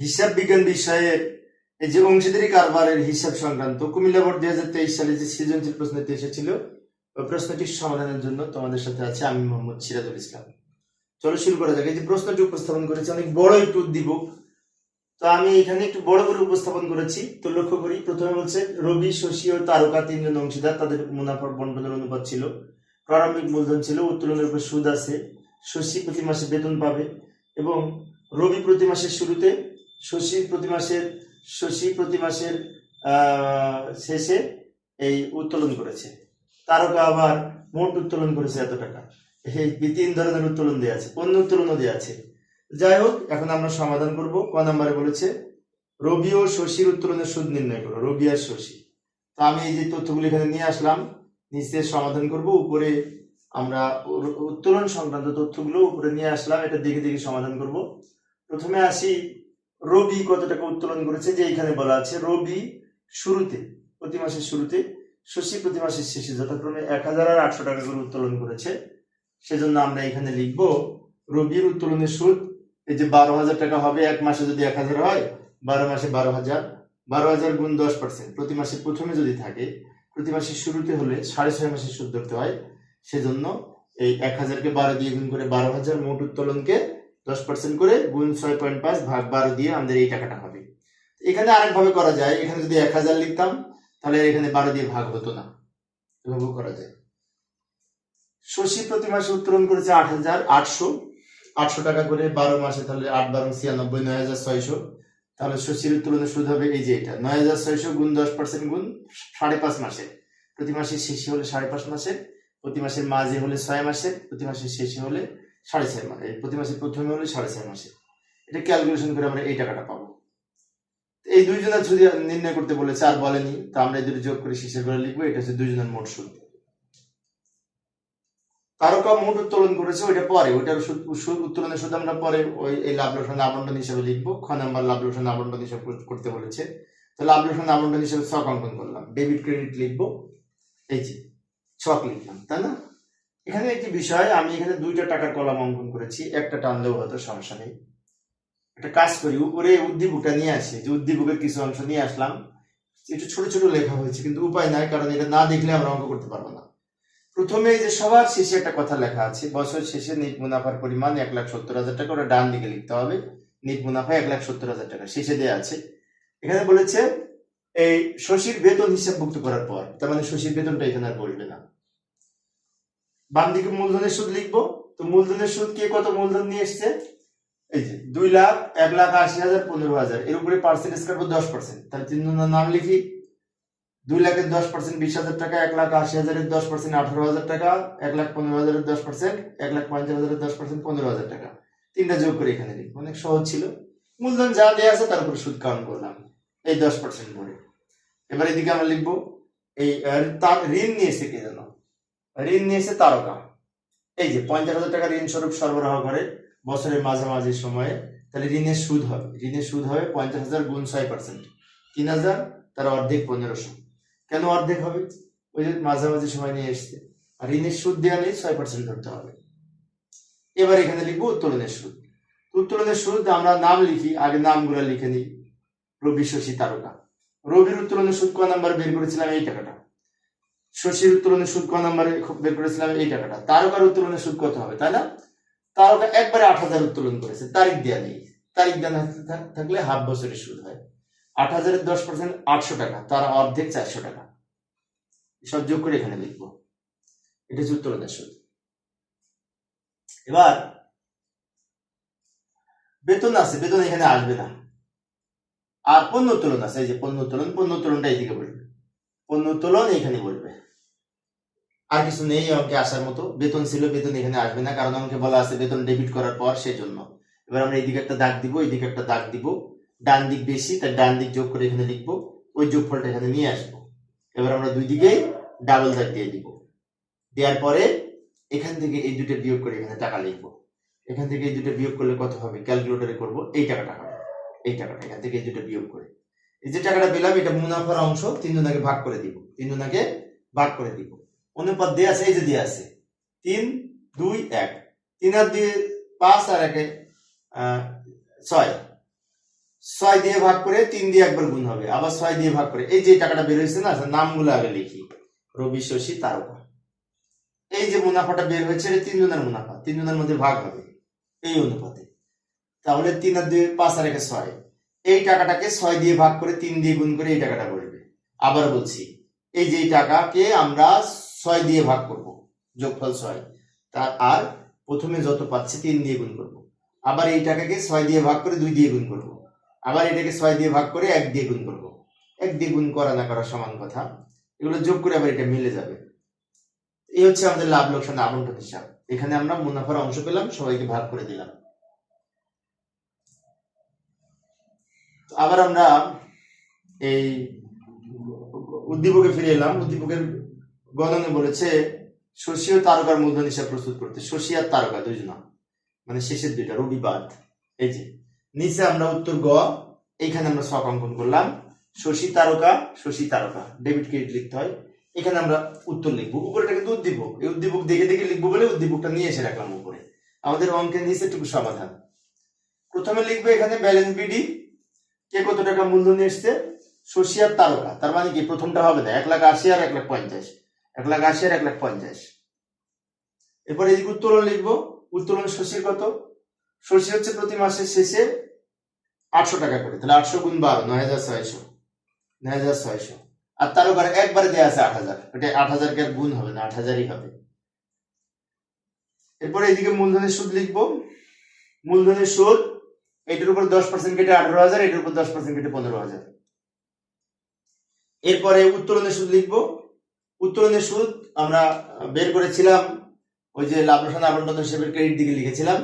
হিসাব বিজ্ঞান বিষয়ের এই যে অংশীদারি কারবারের হিসাব সংক্রান্ত কুমিল্লা বোর্ড দুই হাজার তেইশ সালে যে সৃজনশীল প্রশ্নটি এসেছিল, ওই প্রশ্নটির সমাধানের জন্য তোমাদের সাথে আছে আমি মোহাম্মদ সিরাজুল ইসলাম। চলো শুরু করা যাক। এই যে প্রশ্নটি উপস্থাপন করেছি, অনেক বড় একটু উদ্দীপক। তো আমি এখানে একটু বড় করে উপস্থাপন করেছি। তো লক্ষ্য করি, প্রথমে বলছে, রবি, শশী ও তারকা তিনজন অংশীদার, তাদের মুনাফা বন্টনের অনুপাত ছিল। প্রারম্ভিক মূলধন ছিল, উত্তোলনের উপর সুদ আছে। শশী প্রতি মাসে বেতন পাবে এবং রবি প্রতি মাসের শুরুতে শশী প্রতি মাসের, শশী প্রতি মাসের শেষে এই উত্তোলন করেছে। তারকা আবার মোট উত্তোলন করেছে এত টাকা। এই তিন ধরনের উত্তোলন দেওয়া আছে, অন্য উত্তোলনও দেওয়া আছে। যাই হোক, এখন আমরা সমাধান করব। ক নাম্বারে বলেছে, রবি ও শশীর উত্তোলনের সুদ নির্ণয় করো, রবি আর শশী। তো আমি এই যে তথ্যগুলি এখানে নিয়ে আসলাম, নিচে সমাধান করব, উপরে আমরা উত্তোলন সংক্রান্ত তথ্যগুলো উপরে নিয়ে আসলাম, এটা দেখে দেখে সমাধান করব। প্রথমে আসি রবি কত টাকা উত্তোলন করেছে যে এখানে বলা আছে, রবি শুরুতে, প্রতি মাসের শুরুতে, শশী প্রতি মাসের শেষে যথাক্রমে এক হাজার আর আটশো টাকা করে উত্তোলন করেছে। সেজন্য আমরা এখানে লিখব, রবির উত্তোলনের সুদ এই যে বারো হাজার টাকা হবে এক মাসে যদি এক হাজার হয়, বারো মাসে বারো হাজার বারো হাজার গুণ দশ পার্সেন্ট। প্রতি মাসে প্রথমে যদি থাকে, প্রতি মাসের শুরুতে হলে সাড়ে ছয় মাসের সুদ ধরতে হয়। সেজন্য এই এক হাজারকে বারো দিয়ে গুণ করে বারো হাজার মোট উত্তোলনকে দশ পার্সেন্ট করে গুণ ছয় পয়েন্ট পাঁচ ভাগ বারো দিয়ে আমাদের এই টাকাটা হবে। এখানে আরেকভাবে করা যায়, এখানে যদি এক হাজার লিখতাম, তাহলে এখানে বারো দিয়ে ভাগ হতো না। এভাবেও করা যায়। শশী প্রতি মাসে উত্তোলন করেছে আট হাজার আটশো। আটশো টাকা করে বারো মাসে, তাহলে আট বারো ছিয়ানব্বই, নয় হাজার ছয়শো। তাহলে শশীর উত্তোলনের সুদ হবে এই যে এটা, নয় হাজার ছয়শো গুণ দশ পার্সেন্ট গুণ সাড়ে পাঁচ মাসে। প্রতি মাসের শেষে হলে সাড়ে পাঁচ মাসের প্রতি মাসের মাঝে হলে ছয় মাসের প্রতি মাসের শেষে হলে সাড়ে ছয় মাসে প্রতি মাসের প্রথমে হলে সাড়ে ছয় মাসে। এটা ক্যালকুলেশন করে আমরা এই টাকাটা পাবো। এই দুইজনের যদি নির্ণয় করতে বলেছে আর বলেনি, তা আমরা এই যোগ করে শেষের করে লিখব, এটা হচ্ছে দুইজনের মোট সুদ। তারকা মোট উত্তোলন করেছে, ওইটা পরে, ওইটার উত্তোলনের সুদ আমরা পরে ওই, এই লাভ লোকসান আবন্টন হিসেবে লিখব। খ নাম্বার লাভ লোকসান আবন্টন হিসেবে করতে বলেছে। তো লাভ লোকসান আবন্টন হিসেবে ছক অঙ্কন করলাম। ডেবিট ক্রেডিট লিখব। এই যে, ছক লিখলাম, তাই না? এখানে একটি বিষয়, আমি এখানে দুইটা টাকার কলাম অঙ্কন করেছি। একটা টানলেও হয়তো, সমস্যা নেই। একটা কাজ করি, উপরে উদ্দীপকটা নিয়ে আসি। যে উদ্দীপকের কিছু অংশ নিয়ে আসলাম। একটু ছোট ছোট লেখা হয়েছে, কিন্তু উপায় নাই, কারণ এটা না দেখলে আমরা অঙ্ক করতে পারব না। প্রথমে যে সবার শেষে একটা কথা লেখা আছে, বছর শেষে নিট মুনাফার পরিমাণ এক লাখ সত্তর হাজার টাকা, ওটা ডান দিকে লিখতে হবে। নিট মুনাফা এক লাখ সত্তর হাজার টাকা, শেষে দেওয়া আছে। এখানে বলেছে, এই শশীর বেতন হিসাবভুক্ত করার পর, তার মানে শশীর বেতনটা এখানে আর বলবে না। বাম দিকে মূলধনের সুদ লিখব। তো মূলধনের সুদ কে কত মূলধন নিয়ে এসছে? এই যে দুই লাখ, এক লাখ আশি হাজার, পনেরো হাজার। এর উপরে পার্সেন্টেজ কাটবো দশ পার্সেন্ট তাহলে তিন জনের নাম লিখি। দুই লাখের দশ পার্সেন্ট বিশ হাজার টাকা, এক লাখ আশি হাজারের দশ পার্সেন্ট আঠারো হাজার টাকা, এক লাখ পনেরো হাজারের দশ পার্সেন্ট এক লাখ পঞ্চাশ হাজারের দশ পার্সেন্ট পনেরো হাজার টাকা। তিনটা যোগ করে এখানে লিখব। অনেক সহজ ছিল। মূলধন যা দেওয়া আছে তার উপরে সুদ কাউন্ট করলাম। এই দশ পার্সেন্ট করে। এবার এদিকে আমরা লিখব, এই তার ঋণ নিয়েছে কে যেন? ঋণ নিয়েছে তারকা। এই যে পঞ্চাশ হাজার টাকা ঋণ স্বরূপ সরবরাহ করে বছরের মাঝামাঝি সময়ে, তাহলে ঋণের সুদ হবে। ঋণের সুদ হবে পঞ্চাশ হাজার গুণ ছয় পার্সেন্ট তিন হাজার, তার অর্ধেক পনেরোশো। কেন অর্ধেক হবে? ওই যে মাঝামাঝি সময় নিয়ে এসছে। আর ঋণের সুদ দেওয়া নেই, ছয় পার্সেন্ট ধরতে হবে। এবার এখানে লিখব উত্তোলনের সুদ। উত্তোলনের সুদ আমরা নাম লিখি, আগে নামগুলো লিখে নিই। রবি শশী তারকা। রবির উত্তোলনের সুদ ক নাম্বার বের করেছিলাম? এই টাকাটা। শশীর উত্তোলনের সুদ ক নাম্বারে বের করেছিলাম, এই টাকাটা। তারকার উত্তোলনের সুদ কত হবে, তাই না? তারকা একবারে আট হাজার উত্তোলন করেছে, তারিখ দেওয়া নেই। তারিখ দেওয়া থাকলে হাফ বছরের সুদ হয়। আট হাজারের দশ পার্সেন্ট আটশো টাকা, তার অর্ধেক চারশো টাকা। সব যোগ করে এখানে লিখব। এটা হচ্ছে উত্তোলনের সুদ। এবার, বেতন আছে, বেতন এখানে আসবে না। আর পণ্য উত্তোলন আছে, এই যে পণ্য উত্তোলন, পণ্য উত্তোলনটা এইদিকে বলবে। পণ্য উত্তোলন এখানে বলবে। আর কিছু নেই অঙ্কে আসার মতো। বেতন ছিল, বেতন এখানে আসবে না। কারণ অঙ্কে বলা আছে বেতন ডেবিট করার পর সেই জন্য এবার আমরা এইদিকে একটা দাগ দিব, এইদিকে একটা দাগ দিব। ডান দিক বেশি তার ডান দিক যোগ করে এখানে লিখব। ওই যোগফলটা এখানে নিয়ে আসব। এবার আমরা দুই দিকেই ডাবল দাগ দিয়ে দিব। দেওয়ার পরে এখান থেকে এই দুটো বিয়োগ করে এখানে টাকা লিখব। এখান থেকে এই দুটো বিয়োগ করলে কত হবে? ক্যালকুলেটরে করব, এই টাকাটা হবে। এই টাকাটা, এখান থেকে এই দুটো বিয়োগ করে। এই যে টাকাটা পেলাম, এটা মুনাফার অংশ তিনজনাকে ভাগ করে দিব। তিনজনাকে ভাগ করে দিব। অনুপাত দিয়ে আছে, এই যে দিয়ে আছে। তিন, দুই, এক। তিন আর দুই, পাঁচ আর একে ছয়। ছয় দিয়ে ভাগ করে তিন দিয়ে একবার গুণ হবে। আবার ছয় দিয়ে ভাগ করে, এই যে টাকাটা বের হয়েছে না, নামগুলো আগে লিখি। রবি, শশী, তারকা। এই যে মুনাফাটা বের হয়েছে, এটা তিনজনের মুনাফা। তিনজনের মধ্যে ভাগ হবে, এই অনুপাতে। তাহলে তিন আর দুই, পাঁচ আর একে ছয়। এই টাকাটাকে ছয় দিয়ে ভাগ করে তিন দিয়ে গুণ করে এই টাকাটা বসবে আবার বলছি, এই যে টাকাকে আমরা ছয় দিয়ে ভাগ করব, যোগফল ছয়। তার আর প্রথমে যত পাচ্ছি তিন দিয়ে গুণ করব। আবার এই টাকাকে ছয় দিয়ে ভাগ করে দুই দিয়ে গুণ করব। আবার এটাকে ছয় দিয়ে ভাগ করে এক দিয়ে গুণ করব। এক দিয়ে গুণ করা না করা সমান কথা। এগুলো যোগ করে আবার এটা মিলে যাবে। এই হচ্ছে আমাদের লাভ, লোকসান আবন্টন হিসাব এখানে আমরা মুনাফার অংশ পেলাম, সবাইকে ভাগ করে দিলাম। আবার আমরা এই উদ্দীপকে ফিরে এলাম। উদ্দীপকের গণনে বলেছে শশী ও তারকার মূলধন হিসাব প্রস্তুত করতে। শশী আর তারকা দুইজন। মানে শেষের দুইটা রবিবাদ এই যে, নিচে আমরা উত্তর গ, এইখানে আমরা ছক অঙ্কন করলাম। শশী তারকা শশী তারকা। ডেবিট ক্রেডিট লিখতে হয়। এখানে আমরা উত্তর লিখব। উপরেটা কিন্তু উদ্দীপক। এই উদ্দীপক দেখে দেখে লিখব বলে উদ্দীপকটা নিয়ে এসে রাখলাম উপরে। আমাদের অঙ্কের নিচে টুকু সমাধান। প্রথমে লিখব এখানে ব্যালেন্স বিডি কে কত টাকা মূলধন এসছে? শশী আর তারকা। তার মানে কি? প্রথমটা হবে না, এক লাখ আশি আর এক লাখ পঞ্চাশ। এক লাখ আশি আর এক লাখ পঞ্চাশ। এরপর এদিকে উত্তোলন লিখব, উত্তোলন শশীর কত? শশী হচ্ছে প্রতি মাসের শেষে আটশো টাকা করে, তাহলে আটশো গুণ বারো, নয় হাজার ছয়শো। নয় হাজার ছয়শো। আর তার উপরে একবারে দেওয়া আছে আট হাজার। এটা আট হাজার কে আর গুণ হবে না, আট হাজারই হবে। এরপরে এদিকে মূলধনের সুদ লিখব। মূলধনের সুদ, এটার উপর দশ পার্সেন্ট কেটে আঠারো হাজার, এটার উপর দশ পার্সেন্ট কেটে পনেরো হাজার। এরপরে উত্তোলনের সুদ লিখব। উত্তোলনের সুদ আমরা বের করেছিলাম, ওই যে লাভ লোকসান আবন্টন হিসেবে ক্রেডিট দিকে লিখেছিলাম।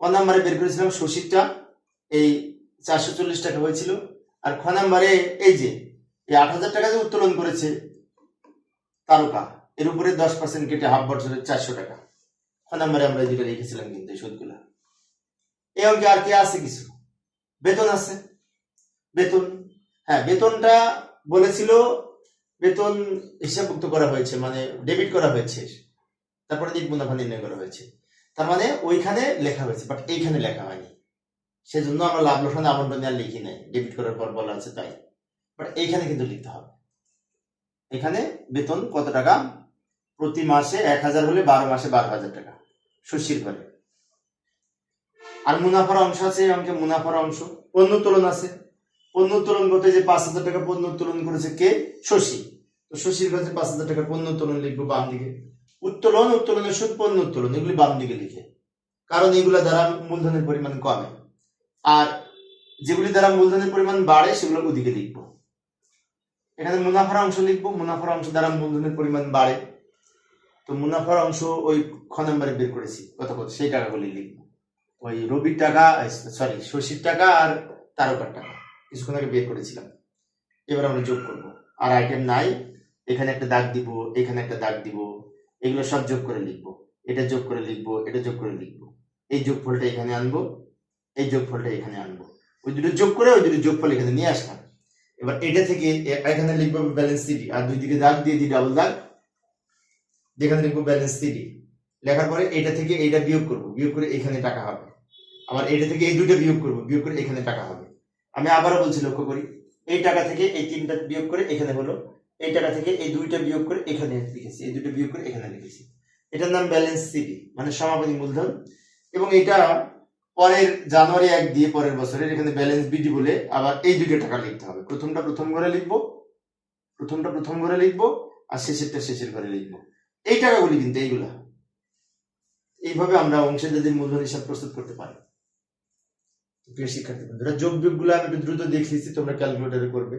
ক নাম্বারে বের করেছিলাম শশীরটা এই চারশো চল্লিশ টাকা হয়েছিল। আর খ নাম্বারে এই যে, এই আট হাজার টাকা যে উত্তোলন করেছে তারকা, এর উপরে দশ পার্সেন্ট কেটে হাফ বছরের চারশো টাকা। খ নাম্বারে আমরা যেটা লিখেছিলাম কিন্তু এই সুদগুলা। এই অঙ্কে আর কি আছে কিছু? বেতন আছে। বেতন হ্যাঁ বেতনটা বলেছিল বেতন হিসাবভুক্ত করা হয়েছে মানে ডেবিট করা হয়েছে। তারপরে দিক মুনাফা নির্ণয় করা হয়েছে। তার মানে ওইখানে লেখা হয়েছে বাট এইখানে লেখা হয়নি। সেজন্য আমরা লাভ লোকসান আবন্টন আর লিখি নাই। ডেবিট করার পর বলা আছে তাই। বাট এইখানে কিন্তু লিখতে হবে। এখানে বেতন কত টাকা? প্রতি মাসে এক হাজার হলে বারো মাসে বারো হাজার টাকা শশীর করে আর মুনাফার অংশ আছে অঙ্কে মুনাফার অংশ। পণ্য উত্তোলন আছে। পণ্য উত্তোলন করতে যে পাঁচ হাজার টাকা পণ্য উত্তোলন করেছে কে? শশী। তো শশীর কাছে পাঁচ হাজার টাকা পণ্য উত্তোলন লিখব বাম দিকে। উত্তোলন, উত্তোলনের সুদ, পণ্য উত্তোলন, এগুলি বাম দিকে লিখে। কারণ এগুলো দ্বারা মূলধনের পরিমাণ কমে। আর যেগুলি দ্বারা মূলধনের পরিমাণ বাড়ে সেগুলো ওদিকে লিখব। এখানে মুনাফার অংশ লিখব। মুনাফার অংশ দ্বারা মূলধনের পরিমাণ বাড়ে। তো মুনাফার অংশ ওই খ নম্বরে বের করেছি। কত কত? সেই টাকাগুলি লিখব। ওই রবির টাকা সরি শশীর টাকা আর তারকার টাকা। কিছুক্ষণ আগে বের করেছিলাম। এবার আমরা যোগ করব। আর আইটেম নাই। এখানে একটা দাগ দিব, এখানে একটা দাগ দিব, এগুলো সব যোগ করে লিখব। এটা যোগ করে লিখব, এটা যোগ করে লিখব। এই যোগফলটা এখানে আনব, এই যোগফলটা এখানে আনব। ওই দুটো যোগ করে ওই দুটো যোগফল এখানে নিয়ে আসলাম। এবার এটা থেকে এখানে লিখব ব্যালেন্স সিডি আর দুই দিকে দাগ দিয়ে দিই ডাবল দাগ। যেখানে লিখব ব্যালেন্স সিডি লেখার পরে এটা থেকে এইটা বিয়োগ করব, বিয়োগ করে এখানে টাকা হবে। আবার এটা থেকে এই দুইটা বিয়োগ করব, বিয়োগ করে এখানে টাকা হবে। আমি আবারও বলছি লক্ষ্য করি, এই টাকা থেকে এই তিনটা বিয়োগ করে এখানে হলো এই টাকা থেকে এই দুইটা বিয়োগ করে এখানে লিখেছি, এই দুইটা বিয়োগ করে এখানে লিখেছি। এটার নাম ব্যালেন্স সিডি মানে সমাপনী মূলধন। এবং এটা পরের জানুয়ারি এক দিয়ে পরের বছরের, এখানে ব্যালেন্স বিডি বলে আবার এই দুইটা টাকা লিখতে হবে। প্রথমটা প্রথম ঘরে লিখব, প্রথমটা প্রথম ঘরে লিখব, আর শেষেরটা শেষের ঘরে লিখব। এই টাকাগুলি কিন্তু এইগুলা। এইভাবে আমরা অংশীদারদের মূলধন হিসাব প্রস্তুত করতে পারি। শিক্ষার্থী বন্ধুরা, যোগ বিয়োগগুলো আমি একটু দ্রুত দেখিয়েছি তোমরা ক্যালকুলেটারে করবে।